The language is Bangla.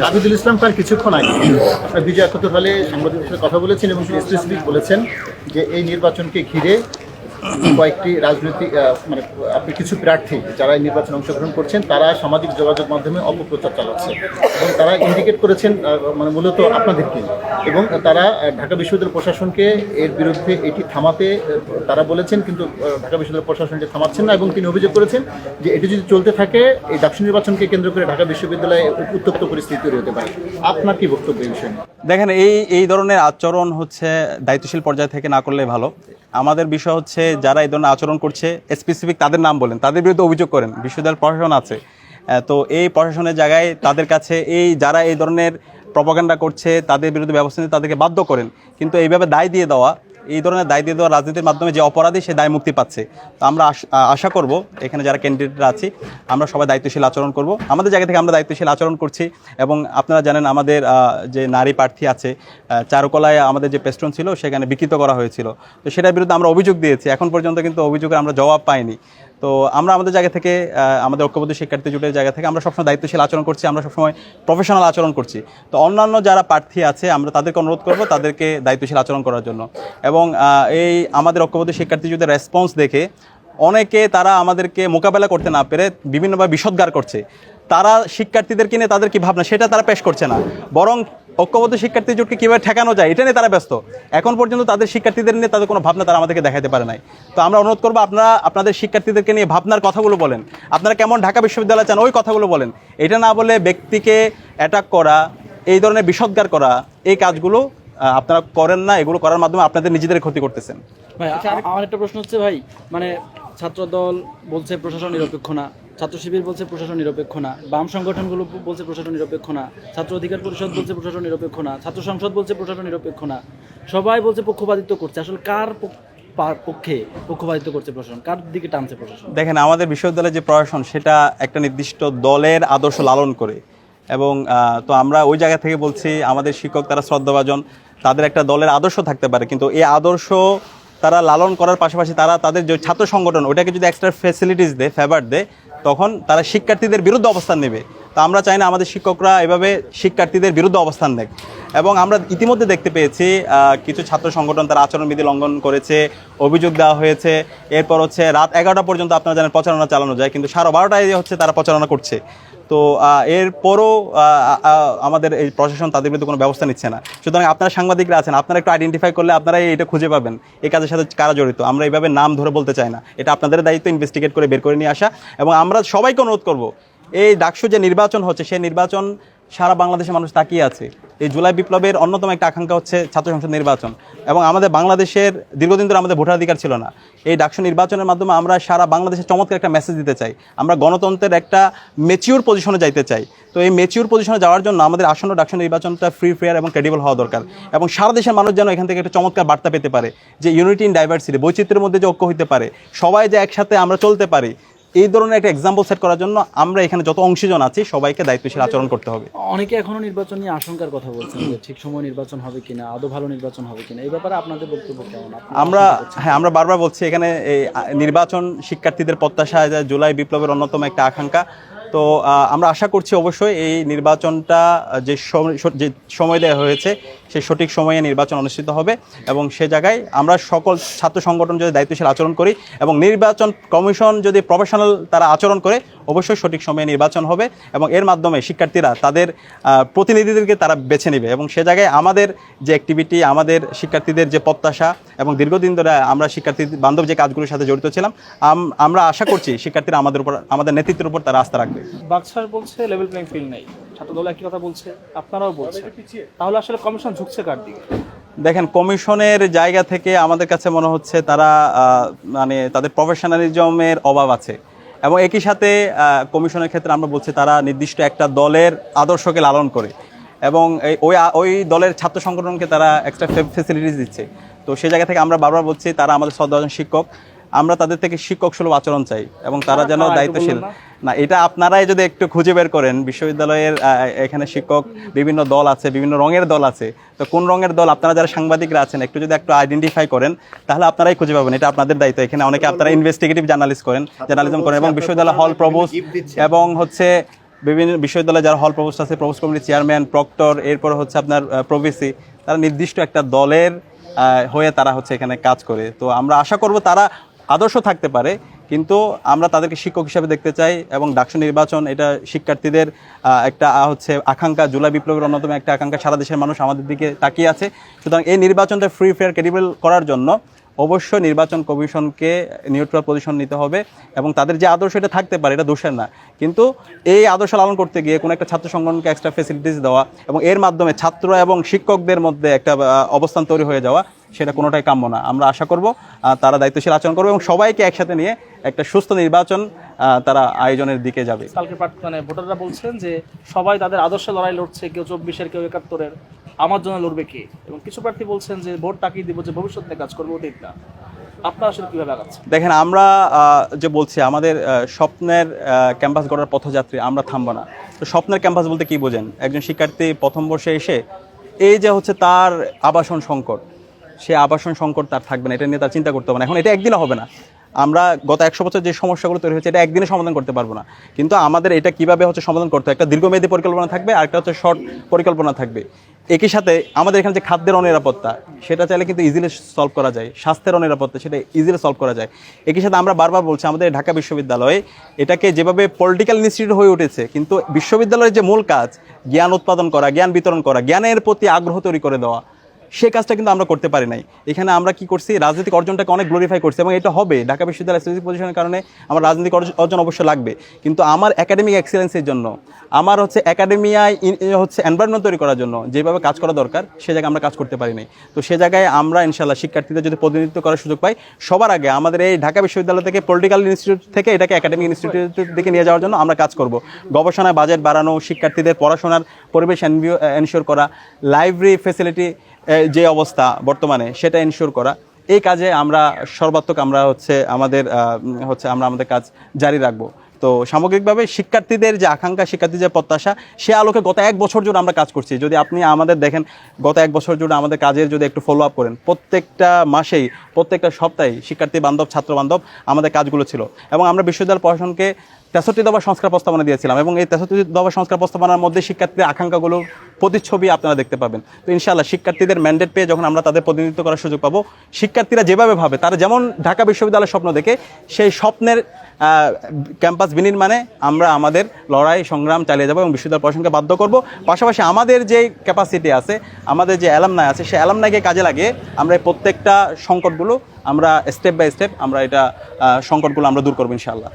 আবিদুল ইসলাম তার কিছুক্ষণ আগে বিজয় হলে সাংবাদিকদের সাথে কথা বলেছেন এবং স্পেসিফিক বলেছেন যে এই নির্বাচনকে ঘিরে কয়েকটি রাজনৈতিক মানে আপনি কিছু প্রার্থী যারা এই নির্বাচনে অংশগ্রহণ করছেন, তারা সামাজিক যোগাযোগ মাধ্যমে অপপ্রচার চালাচ্ছে। এবং তারা ইন্ডিকেট করেছেন মানে মূলত আপনাদেরকে। এবং তারা ঢাকা বিশ্ববিদ্যালয় প্রশাসনকে এর বিরুদ্ধে এটি থামাতে তারা বলেছেন, কিন্তু ঢাকা বিশ্ববিদ্যালয় প্রশাসন এটি থামাচ্ছেন না। এবং তিনি অভিযোগ করেছেন যে এটি যদি চলতে থাকে, এই ডাকসু নির্বাচনকে কেন্দ্র করে ঢাকা বিশ্ববিদ্যালয়ে উত্তপ্ত পরিস্থিতি তৈরি হতে পারে। আপনার কি বক্তব্য এই বিষয়ে? দেখেন, এই এই ধরনের আচরণ হচ্ছে দায়িত্বশীল পর্যায় থেকে না করলে ভালো। আমাদের বিষয় হচ্ছে যারা এই ধরনের আচরণ করছে স্পেসিফিক তাদের নাম বলেন, তাদের বিরুদ্ধে অভিযোগ করেন বিশ্ববিদ্যালয় প্রশাসন আছে। তো এই প্রশাসনের জায়গায় তাদের কাছে এই যারা এই ধরনের প্রপাগান্ডা করছে, তাদের বিরুদ্ধে ব্যবস্থা নিতে তাদেরকে বাধ্য করেন। কিন্তু এইভাবে দায় দিয়ে দেওয়া এই ধরনের দায় দিয়ে দেওয়া রাজনীতির মাধ্যমে যে অপরাধী, সে দায় মুক্তি পাচ্ছে। তো আমরা আশ- করব, এখানে যারা ক্যান্ডিডেটরা আছি, আমরা সবাই দায়িত্বশীল আচরণ করব। আমাদের জায়গা থেকে আমরা দায়িত্বশীল আচরণ করছি এবং আপনারা জানেন আমাদের যে নারী প্রার্থী আছে চারুকলায় আমাদের যে পেস্টন ছিল, সেখানে বিকৃত করা হয়েছিল। তো সেটার বিরুদ্ধে আমরা অভিযোগ দিয়েছি। এখন পর্যন্ত কিন্তু অভিযোগের আমরা জবাব পাইনি। তো আমরা আমাদের জায়গা থেকে আমাদের ঐক্যবদ্ধ শিক্ষার্থী জোটের জায়গা থেকে আমরা সবসময় দায়িত্বশীল আচরণ করছি, আমরা সবসময় প্রফেশনাল আচরণ করছি। তো অন্যান্য যারা প্রার্থী আছে, আমরা তাদেরকে অনুরোধ করব তাদেরকে দায়িত্বশীল আচরণ করার জন্য। এবং এই আমাদের ঐক্যবদ্ধ শিক্ষার্থী জোটের রেসপন্স দেখে অনেকে তারা আমাদেরকে মোকাবেলা করতে না পেরে বিভিন্নভাবে বিষদগার করছে। তারা শিক্ষার্থীদেরকে নিয়ে তাদের কি ভাবনা? সেটা তারা পেশ করছে না। বরং ঐক্যবদ্ধ শিক্ষার্থী জোটকে কীভাবে ঠেকানো যায়, এটা নিয়ে তারা ব্যস্ত। এখন পর্যন্ত তাদের শিক্ষার্থীদের নিয়ে তাদের কোনো ভাবনা তারা আমাদেরকে দেখাতে পারে নাই। তো আমরা অনুরোধ করব, আপনারা আপনাদের শিক্ষার্থীদেরকে নিয়ে ভাবনার কথাগুলো বলেন। আপনারা কেমন ঢাকা বিশ্ববিদ্যালয় চান ওই কথাগুলো বলেন। এটা না বলে ব্যক্তিকে অ্যাটাক করা, এই ধরনের বিষদগার করা, এই কাজগুলো আপনারা করেন না, এগুলো করার মাধ্যমে আপনাদের নিজেদের ক্ষতি করতেছেন। ভাই আমার একটা প্রশ্ন হচ্ছে ভাই মানে ছাত্র দল বলছে প্রশাসন নিরপেক্ষ না। ছাত্র শিবির বলছে প্রশাসন নিরপেক্ষ না, বাম সংগঠনগুলো বলছে প্রশাসন নিরপেক্ষ না, ছাত্র অধিকার পরিষদ বলছে প্রশাসন নিরপেক্ষ না, ছাত্র সংসদ বলছে প্রশাসন নিরপেক্ষ না। সবাই বলছে পক্ষপাতিত্ব করছে, আসলে কার পক্ষে পক্ষপাতিত্ব করছে প্রশাসন? কার দিকে টানছে প্রশাসন? দেখেন, আমাদের বিশ্ববিদ্যালয়ের যে প্রশাসন, সেটা একটা নির্দিষ্ট দলের আদর্শ লালন করে। এবং তো আমরা ওই জায়গা থেকে বলছি, আমাদের শিক্ষক তারা শ্রদ্ধাভাজন, তাদের একটা দলের আদর্শ থাকতে পারে। কিন্তু এই আদর্শ তারা লালন করার পাশাপাশি তারা তাদের যে ছাত্র সংগঠন, ওটাকে যদি এক্সট্রা ফেসিলিটিস দেয় ফেভার দেয় তখন তারা শিক্ষার্থীদের বিরুদ্ধে অবস্থান নেবে। তো আমরা চাই না আমাদের শিক্ষকরা এভাবে শিক্ষার্থীদের বিরুদ্ধে অবস্থান নেয় এবং আমরা ইতিমধ্যে দেখতে পেয়েছি কিছু ছাত্র সংগঠন তারা আচরণবিধি লঙ্ঘন করেছে, অভিযোগ দেওয়া হয়েছে। এরপর হচ্ছে রাত এগারোটা পর্যন্ত আপনারা জানেন প্রচারণা চালানো যায়, কিন্তু সাড়ে বারোটায় হচ্ছে তারা প্রচারণা করছে। তো এরপরও আমাদের এই প্রশাসন তাদের বিরুদ্ধে কোনো ব্যবস্থা নিচ্ছে না। সুতরাং আপনারা সাংবাদিকরা আছেন, আপনারা একটু আইডেন্টিফাই করলে আপনারা এটা খুঁজে পাবেন, এই কাজের সাথে কারা জড়িত। আমরা এইভাবে নাম ধরে বলতে চাই না। এটা আপনাদের দায়িত্ব ইনভেস্টিগেট করে বের করে নিয়ে আসা এবং আমরা সবাইকে অনুরোধ করব, এই ডাকসু যে নির্বাচন হচ্ছে, সেই নির্বাচন সারা বাংলাদেশের মানুষ তাকিয়ে আছে। এই জুলাই বিপ্লবের অন্যতম একটা আকাঙ্ক্ষা হচ্ছে ছাত্র সংসদ নির্বাচন। এবং আমাদের বাংলাদেশের দীর্ঘদিন ধরে আমাদের ভোটাধিকার ছিল না। এই ডাকসু নির্বাচনের মাধ্যমে আমরা সারা বাংলাদেশের চমৎকার একটা মেসেজ দিতে চাই। আমরা গণতন্ত্রের একটা মেচিউর পজিশনে যাইতে চাই। তো এই মেচিউর পজিশনে যাওয়ার জন্য আমাদের আসন্ন ডাকসু নির্বাচনটা ফ্রি ফেয়ার এবং ক্রেডিবল হওয়া দরকার। এবং সারা দেশের মানুষ যেন এখান থেকে একটা চমৎকার বার্তা পেতে পারে। যে ইউনিটি ইন ডাইভার্সিটি বৈচিত্র্যের মধ্যে যে ঐক্য হতে পারে। সবাই যে একসাথে আমরা চলতে পারি। এই ধরনের একটা এক্সাম্পল সেট করার জন্য আমরা এখানে যত অংশীজন আছি সবাইকে দায়িত্বশীল আচরণ করতে হবে। অনেকে এখনও নির্বাচন নিয়ে আশঙ্কার কথা বলছেন যে ঠিক সময় নির্বাচন হবে কিনা আদৌ ভালো নির্বাচন হবে কিনা এই ব্যাপারে আপনাদের বক্তব্য কেমন? আমরা হ্যাঁ আমরা বারবার বলছি এখানে এই নির্বাচন শিক্ষার্থীদের প্রত্যাশা যে জুলাই বিপ্লবের অন্যতম একটা আকাঙ্ক্ষা। তো আমরা আশা করছি অবশ্যই এই নির্বাচনটা যে সময় যে সময় দেওয়া হয়েছে সেই সঠিক সময়ে নির্বাচন অনুষ্ঠিত হবে এবং সে জায়গায় আমরা সকল ছাত্র সংগঠন যদি দায়িত্বশীল আচরণ করি এবং নির্বাচন কমিশন যদি প্রফেশনাল তারা আচরণ করে, অবশ্যই সঠিক সময়ে নির্বাচন হবে এবং এর মাধ্যমে শিক্ষার্থীরা তাদের প্রতিনিধিদেরকে তারা বেছে নেবে এবং সে জায়গায় আমাদের যে অ্যাক্টিভিটি আমাদের শিক্ষার্থীদের যে প্রত্যাশা এবং দীর্ঘদিন ধরে আমরা শিক্ষার্থী বান্ধব যে কাজগুলোর সাথে জড়িত ছিলাম আমরা আশা করছি শিক্ষার্থীরা আমাদের উপর, আমাদের নেতৃত্বের উপর তারা আস্থা রাখবে। বাক্সার বলছে লেভেল প্লেইং ফিল্ড নেই। ছাত্রদল একই কথা বলছে আপনারাও বলছেন। তাহলে আসলে কমিশন ঝুঁকছে কার দিকে? দেখেন কমিশনের জায়গা থেকে আমাদের কাছে মনে হচ্ছে তারা মানে তাদের প্রফেশনালিজমের অভাব আছে। এবং একই সাথে কমিশনের ক্ষেত্রে আমরা বলছি তারা নির্দিষ্ট একটা দলের আদর্শকে লালন করে। এবং এই ওই ওই দলের ছাত্র সংগঠনকে তারা এক্সট্রা ফেসিলিটিস দিচ্ছে। তো সেই জায়গা থেকে আমরা বারবার বলছি তারা আমাদের শ্রদ্ধাজন শিক্ষক। আমরা তাদের থেকে শিক্ষক সুলভ আচরণ চাই এবং তারা যেন দায়িত্বশীল। না। এটা আপনারাই যদি একটু খুঁজে বের করেন বিশ্ববিদ্যালয়ের এখানে শিক্ষক বিভিন্ন দল আছে বিভিন্ন রঙের দল আছে তো কোন রঙের দল আপনারা যারা সাংবাদিকরা আছেন একটু যদি একটু আইডেন্টিফাই করেন তাহলে আপনারাই খুঁজে পাবেন। এটা আপনাদের দায়িত্ব। এখানে অনেকে আপনারা ইনভেস্টিগেটিভ জার্নালিস্ট করেন জার্নালিজম করেন এবং বিশ্ববিদ্যালয় হল প্রভোস্ট এবং হচ্ছে বিভিন্ন বিশ্ববিদ্যালয়ে যারা হল প্রভোস্ট আছে প্রভোস্ট কমিটির চেয়ারম্যান প্রক্টর এরপর হচ্ছে আপনার প্রভিসি তারা নির্দিষ্ট একটা দলের হয়ে তারা হচ্ছে এখানে কাজ করে। তো আমরা আশা করব তারা আদর্শ থাকতে পারে, কিন্তু আমরা তাদেরকে শিক্ষক হিসাবে দেখতে চাই এবং ডাকসু নির্বাচন, এটা শিক্ষার্থীদের একটা হচ্ছে আকাঙ্ক্ষা, জুলাই বিপ্লবের অন্যতম একটা আকাঙ্ক্ষা, সারা দেশের মানুষ আমাদের দিকে তাকিয়ে আছে। সুতরাং এই নির্বাচনটা ফ্রি ফেয়ার ক্রেডিবল করার জন্য অবশ্যই নির্বাচন কমিশনকে নিউট্রাল পজিশন নিতে হবে এবং তাদের যে আদর্শ এটা থাকতে পারে, এটা দোষের না। কিন্তু এই আদর্শ লালন করতে গিয়ে কোনো একটা ছাত্র সংগঠনকে এক্সট্রা ফেসিলিটিস দেওয়া এবং এর মাধ্যমে ছাত্র এবং শিক্ষকদের মধ্যে একটা অবস্থান তৈরি হয়ে যাওয়া সেটা কোনোটাই কাম্য না। আমরা আশা করব তারা দায়িত্বশীল আচরণ করবে এবং সবাইকে একসাথে নিয়ে একটা সুস্থ নির্বাচন তারা আয়োজনের দিকে যাবে। কালকে মানে ভোটাররা বলছেন যে সবাই তাদের আদর্শে লড়াই লড়ছে কেউ চব্বিশের কেউ একাত্তরের। আমার জন্য লড়বে কে? এবং কিছু প্রার্থী বলছেন যে ভোট তাকিয়ে দিব যে ভবিষ্যৎ নিয়ে কাজ করব অতীত না। আপনারা আসলে কীভাবে আগাচ্ছেন? দেখেন আমরা যে বলছি আমাদের স্বপ্নের ক্যাম্পাস গড়ার পথযাত্রী আমরা থামবো না। তো স্বপ্নের ক্যাম্পাস বলতে কি বোঝেন? একজন শিক্ষার্থী প্রথম বর্ষে এসে এই যে হচ্ছে তার আবাসন সংকট সে আবাসন সংকট তার থাকবে না, এটা নিয়ে তার চিন্তা করতে হবে না। এখন এটা একদিনে হবে না। আমরা গত একশো বছর যে সমস্যাগুলো তৈরি হয়েছে, এটা একদিনে সমাধান করতে পারব না। কিন্তু আমাদের এটা কীভাবে হচ্ছে সমাধান করতে একটা দীর্ঘমেয়াদী পরিকল্পনা থাকবে, আর একটা হচ্ছে শর্ট পরিকল্পনা থাকবে। একই সাথে আমাদের এখানে যে খাদ্যের অনিরাপত্তা, সেটা চাইলে কিন্তু ইজিলি সলভ করা যায়। স্বাস্থ্যের অনিরাপত্তা, সেটা ইজিলি সলভ করা যায়। একই সাথে আমরা বারবার বলছি, আমাদের ঢাকা বিশ্ববিদ্যালয়ে এটাকে যেভাবে পলিটিক্যাল ইনস্টিটিউট হয়ে উঠেছে, কিন্তু বিশ্ববিদ্যালয়ের যে মূল কাজ, জ্ঞান উৎপাদন করা, জ্ঞান বিতরণ করা, জ্ঞানের প্রতি আগ্রহ তৈরি করে দেওয়া সে কাজটা কিন্তু আমরা করতে পারি নাই। এখানে আমরা কি করছি, রাজনৈতিক অর্জনটাকে অনেক গ্লোরিফাই করছি এবং এটা হবে। ঢাকা বিশ্ববিদ্যালয় স্ট্রেটেজিক পজিশনের কারণে আমার রাজনৈতিক অর্জ- অর্জন অবশ্যই লাগবে। কিন্তু আমার একাডেমিক এক্সেলেন্সের জন্য, আমার হচ্ছে একাডেমিয়ায় হচ্ছে এনভায়রনমেন্ট তৈরি করার জন্য যেভাবে কাজ করা দরকার, সে জায়গায় আমরা কাজ করতে পারি নাই। তো সে জায়গায় আমরা ইনশাল্লাহ শিক্ষার্থীদের যদি প্রতিনিধিত্ব করার সুযোগ পাই, সবার আগে আমাদের এই ঢাকা বিশ্ববিদ্যালয় থেকে পলিটিক্যাল ইনস্টিটিউট থেকে এটাকে একাডেমিক ইনস্টিটিউটের দিকে নিয়ে যাওয়ার জন্য আমরা কাজ করব। গবেষণায় বাজেট বাড়ানো, শিক্ষার্থীদের পড়াশোনার পরিবেশ এনশিওর করা লাইব্রেরি ফেসিলিটি যে অবস্থা বর্তমানে, সেটা এনশিওর করা। এই কাজে আমরা সর্বাত্মক আমরা হচ্ছে আমাদের হচ্ছে আমরা আমাদের কাজ জারি রাখব। তো সামগ্রিকভাবে শিক্ষার্থীদের যে আকাঙ্ক্ষা, শিক্ষার্থীদের যে প্রত্যাশা, সে আলোকে গত এক বছর জুড়ে আমরা কাজ করছি। যদি আপনি আমাদের দেখেন, গত এক বছর জুড়ে আমাদের কাজের যদি একটু ফলো আপ করেন, প্রত্যেকটা মাসেই, প্রত্যেকটা সপ্তাহে শিক্ষার্থী বান্ধব, ছাত্র বান্ধব আমাদের কাজগুলো ছিল এবং আমরা বিশ্ববিদ্যালয় প্রশাসনকে তেষট্টি দফা সংস্কার প্রস্তাবনা দিয়েছিলাম এবং এই তেষট্টি দফা সংস্কার প্রস্তাবনার মধ্যে শিক্ষার্থীদের আকাঙ্ক্ষাগুলো প্রতিচ্ছবি আপনারা দেখতে পাবেন। তো ইনশাআল্লাহ শিক্ষার্থীদের ম্যান্ডেট পেয়ে যখন আমরা তাদের প্রতিনিধিত্ব করার সুযোগ পাবো, শিক্ষার্থীরা যেভাবে ভাবে, তারা যেমন ঢাকা বিশ্ববিদ্যালয়ের স্বপ্ন দেখে, সেই স্বপ্নের ক্যাম্পাস বিনির্মাণে আমরা আমাদের লড়াই, সংগ্রাম চালিয়ে যাব এবং বিশ্ববিদ্যালয় প্রশাসনকে বাধ্য করব। পাশাপাশি আমাদের যে ক্যাপাসিটি আছে, আমাদের যে অ্যালামনাই আছে, সেই অ্যালামনাইকে কাজে লাগিয়ে আমরা প্রত্যেকটা সংকটগুলো আমরা স্টেপ বাই স্টেপ আমরা এটা সংকটগুলো আমরা দূর করব ইনশাআল্লাহ।